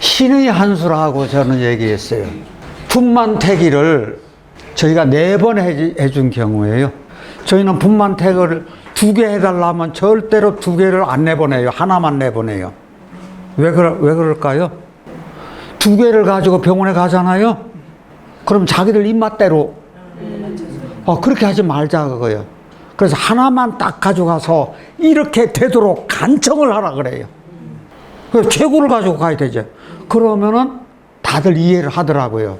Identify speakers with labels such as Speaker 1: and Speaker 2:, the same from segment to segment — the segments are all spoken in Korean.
Speaker 1: 신의 한 수라고 저는 얘기했어요. 분만태기를 저희가 네 번 해준 경우에요. 저희는 분만태기를 두 개 해달라면 절대로 두 개를 안 내보내요. 하나만 내보내요. 왜, 그러, 왜 그럴까요? 두 개를 가지고 병원에 가잖아요. 그럼 자기들 입맛대로 어, 그렇게 하지 말자 그거예요. 그래서 하나만 딱 가져가서 이렇게 되도록 간청을 하라 그래요. 그 최고를 가지고 가야 되죠. 그러면은 다들 이해를 하더라고요.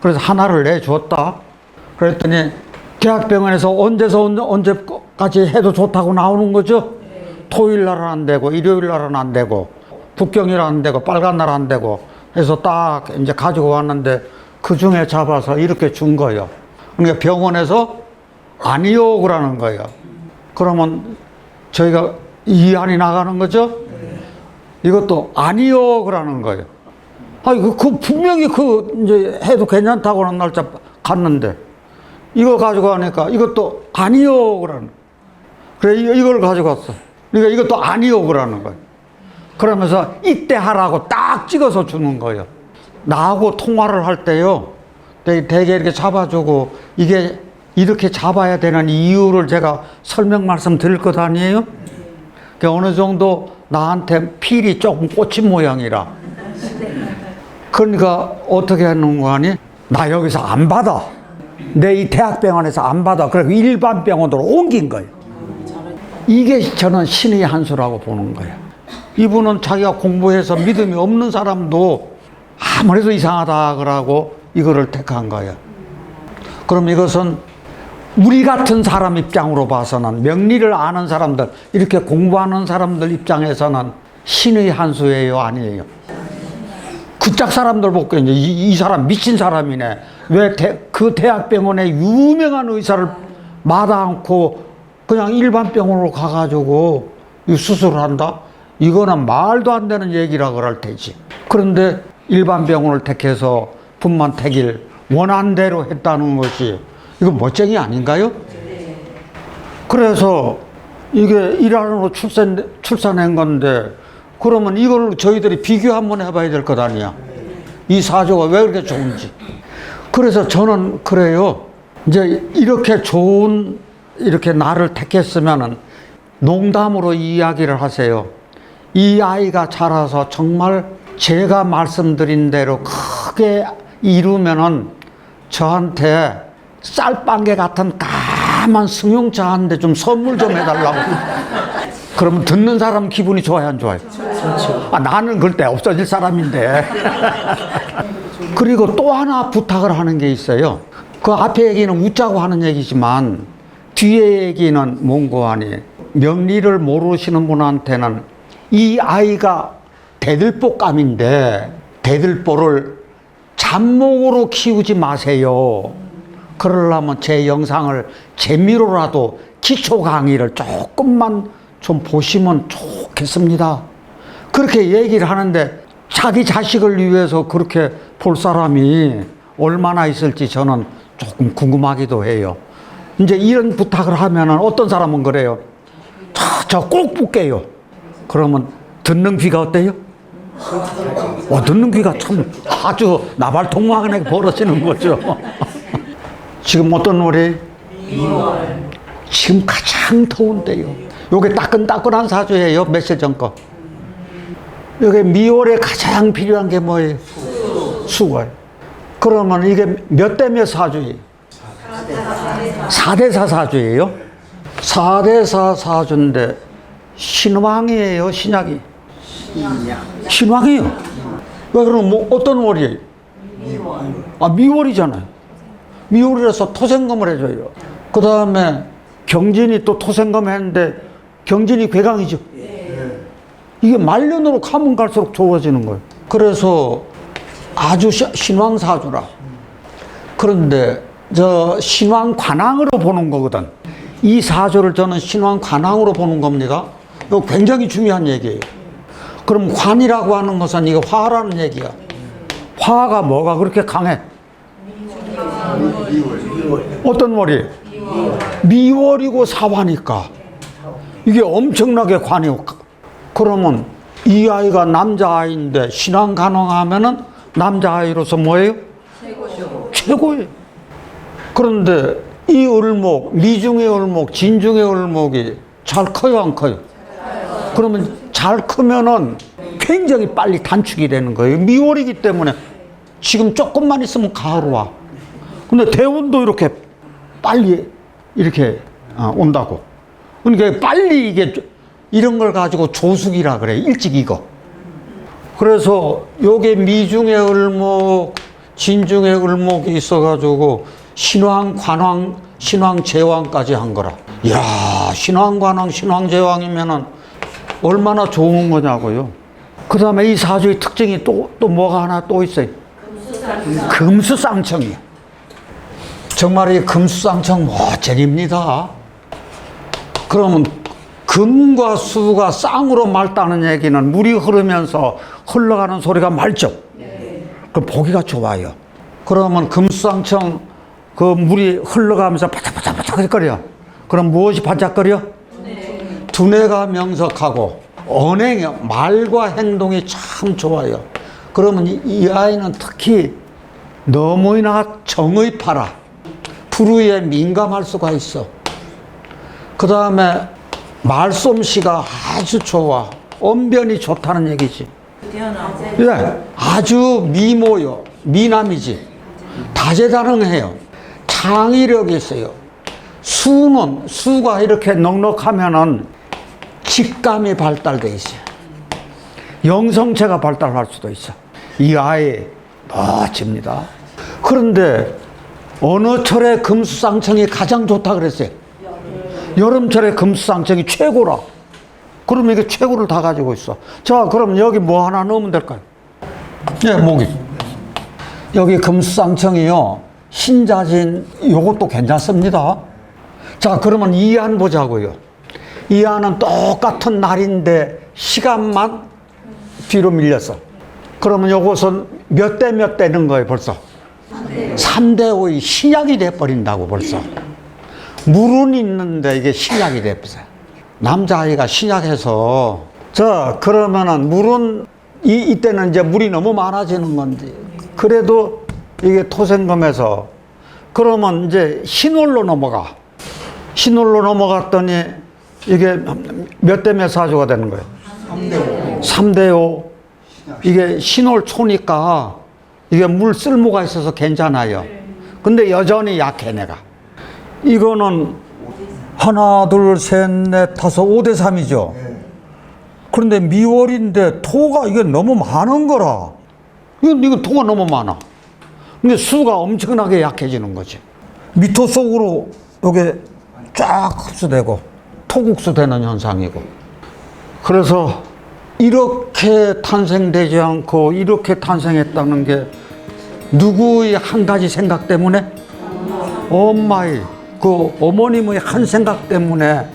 Speaker 1: 그래서 하나를 내줬다. 그랬더니 대학병원에서 언제서 언제, 언제까지 해도 좋다고 나오는 거죠. 토요일 날은 안 되고 일요일 날은 안 되고 북경일 안 되고 빨간 날 안 되고 해서 딱 이제 가지고 왔는데 그 중에 잡아서 이렇게 준 거예요. 그러니까 병원에서 아니요 그러는 거예요. 그러면 저희가 이 안이 나가는 거죠. 이것도 아니요 그러는 거예요. 아니 그, 그 분명히 그 이제 해도 괜찮다고 하는 날짜 갔는데 이거 가지고 가니까 이것도 아니요 그러는. 그래 이- 이걸 가지고 왔어. 그러니까 이것도 아니요 그러는 거예요. 그러면서 이때 하라고 딱 찍어서 주는 거예요. 나하고 통화를 할 때요. 되게 이렇게 잡아주고 이게 이렇게 잡아야 되는 이유를 제가 설명 말씀 드릴 것 아니에요? 그 어느 정도 나한테 필이 조금 꽂힌 모양이라. 그러니까 어떻게 하는 거 아니? 나 여기서 안 받아. 내 이 대학병원에서 안 받아. 그래서 일반 병원으로 옮긴 거예요. 이게 저는 신의 한 수라고 보는 거예요. 이분은 자기가 공부해서 믿음이 없는 사람도 아무래도 이상하다 그러고 이거를 택한 거예요. 그럼 이것은 우리 같은 사람 입장으로 봐서는 명리를 아는 사람들, 이렇게 공부하는 사람들 입장에서는 신의 한 수예요, 아니에요? 그짝 사람들 보고 이제 이, 이 사람 미친 사람이네. 왜 그 대학병원에 유명한 의사를 마다 않고 그냥 일반 병원으로 가가지고 이 수술을 한다? 이거는 말도 안 되는 얘기라 그럴 테지. 그런데 일반 병원을 택해서 분만 택일 원한대로 했다는 것이 이거 멋쟁이 아닌가요? 그래서 이게 일환으로 출산, 출산한 건데 그러면 이걸 저희들이 비교 한번 해봐야 될 것 아니야. 이 사조가 왜 그렇게 좋은지. 그래서 저는 그래요. 이제 이렇게 좋은 이렇게 나를 택했으면은 농담으로 이야기를 하세요. 이 아이가 자라서 정말 제가 말씀드린 대로 크게 이루면은 저한테 쌀방개 같은 까만 승용차 한대좀 선물 좀 해달라고. 그러면 듣는 사람 기분이 좋아요, 안 좋아요? 아, 나는 그때 없어질 사람인데. 그리고 또 하나 부탁을 하는 게 있어요. 그 앞에 얘기는 웃자고 하는 얘기지만 뒤에 얘기는 뭔고 하니 명리를 모르시는 분한테는 이 아이가 대들보감인데 대들보를 잡목으로 키우지 마세요. 그러려면 제 영상을 재미로라도 기초 강의를 조금만 좀 보시면 좋겠습니다. 그렇게 얘기를 하는데 자기 자식을 위해서 그렇게 볼 사람이 얼마나 있을지 저는 조금 궁금하기도 해요. 이제 이런 부탁을 하면은 어떤 사람은 그래요. 저꼭 볼게요. 그러면 듣는 귀가 어때요? 어, 듣는 귀가 참 아주 나발통막하게 벌어지는 거죠. 지금 어떤 노래? 지금 가장 더운데요. 요게 따끈따끈한 사주예요. 며칠 전 거. 요게 미월에 가장 필요한 게 뭐예요? 수월. 그러면 이게 몇 대 몇 사주예요? 4대4 사주예요? 4대4 사주인데 신왕이에요, 신약이? 신왕 이요. 왜 그러면 뭐 어떤 월이에요? 아, 미월이잖아요. 미월이라서 토생금을 해줘요. 그 다음에 경진이 또 토생금 했는데 경진이 괴강이죠. 이게 말년으로 가면 갈수록 좋아지는 거예요. 그래서 아주 시- 신왕사주라. 그런데 저 신왕 관왕으로 보는 거거든. 이 사주를 저는 신왕 관왕으로 보는 겁니다. 이거 굉장히 중요한 얘기예요. 그럼 관이라고 하는 것은 이거 화라는 얘기야. 화가 뭐가 그렇게 강해? 어떤 월이? 미월이고 사화니까 이게 엄청나게 관이 그러면 이 아이가 남자아이인데 신앙 가능하면은 남자아이로서 뭐예요? 최고예요. 그런데 이 을목, 미중의 을목, 진중의 을목이 잘 커요, 안 커요? 그러면 잘 크면은 굉장히 빨리 단축이 되는 거예요. 미월이기 때문에 지금 조금만 있으면 가을 와. 근데 대운도 이렇게 빨리 이렇게 어, 온다고. 그러니까 빨리 이게 이런 걸 가지고 조숙이라 그래. 일찍 익어. 그래서 요게 미중의 을목, 진중의 을목이 있어가지고 신왕, 관왕, 신왕, 제왕까지 한 거라. 이야, 신왕, 관왕, 신왕, 제왕이면은 얼마나 좋은 거냐고요. 그 다음에 이 사주의 특징이 또, 또 뭐가 하나 또 있어요. 금수쌍청이요. 정말 이 금수쌍청 멋쟁입니다. 그러면 금과 수가 쌍으로 맑다는 얘기는 물이 흐르면서 흘러가는 소리가 맑죠. 그 보기가 좋아요. 그러면 금수쌍청 그 물이 흘러가면서 바짝바짝바짝거려. 그럼 무엇이 반짝거려? 두뇌가 명석하고 언행이 말과 행동이 참 좋아요. 그러면 이, 이 아이는 특히 너무나 정의 파라 불의에 민감할 수가 있어. 그 다음에 말솜씨가 아주 좋아. 언변이 좋다는 얘기지. 예, 아주 미모요. 미남이지. 다재다능해요. 창의력이 있어요. 수는, 수가 이렇게 넉넉하면은 직감이 발달돼 있어요. 영성체가 발달할 수도 있어. 이 아이 멋집니다. 그런데 어느 철에 금수상청이 가장 좋다 그랬어요? 여름철에 금수상청이 최고라. 그럼 이게 최고를 다 가지고 있어. 자, 그럼 여기 뭐 하나 넣으면 될까요? 예, 모기. 여기 금수상청이요. 신자진 요것도 괜찮습니다. 자, 그러면 이안 보자고요. 이 안은 똑같은 날인데 시간만 뒤로 밀렸어. 그러면 요것은 몇 대 몇 대는 거예요, 벌써? 3대 5의 신약이 돼버린다고 벌써. 물은 있는데 이게 신약이 돼버려요. 남자아이가 신약해서, 자, 그러면은 물은 이, 이때는 이제 물이 너무 많아지는 건지, 그래도 이게 토생금에서, 그러면 이제 신월로 넘어가. 신월로 넘어갔더니 이게 몇 대 몇 사주가 되는 거예요? 3대 5. 이게 신월 초니까 이게 물 쓸모가 있어서 괜찮아요. 근데 여전히 약해, 내가. 이거는 하나, 둘, 셋, 넷, 다섯, 5대 3이죠. 그런데 미월인데 토가 이게 너무 많은 거라. 이건, 이건 토가 너무 많아. 근데 수가 엄청나게 약해지는 거지. 미토 속으로 이게 쫙 흡수되고 토국수 되는 현상이고. 그래서 이렇게 탄생되지 않고 이렇게 탄생했다는 게 누구의 한 가지 생각 때문에? 엄마의 그 어머님의 한 생각 때문에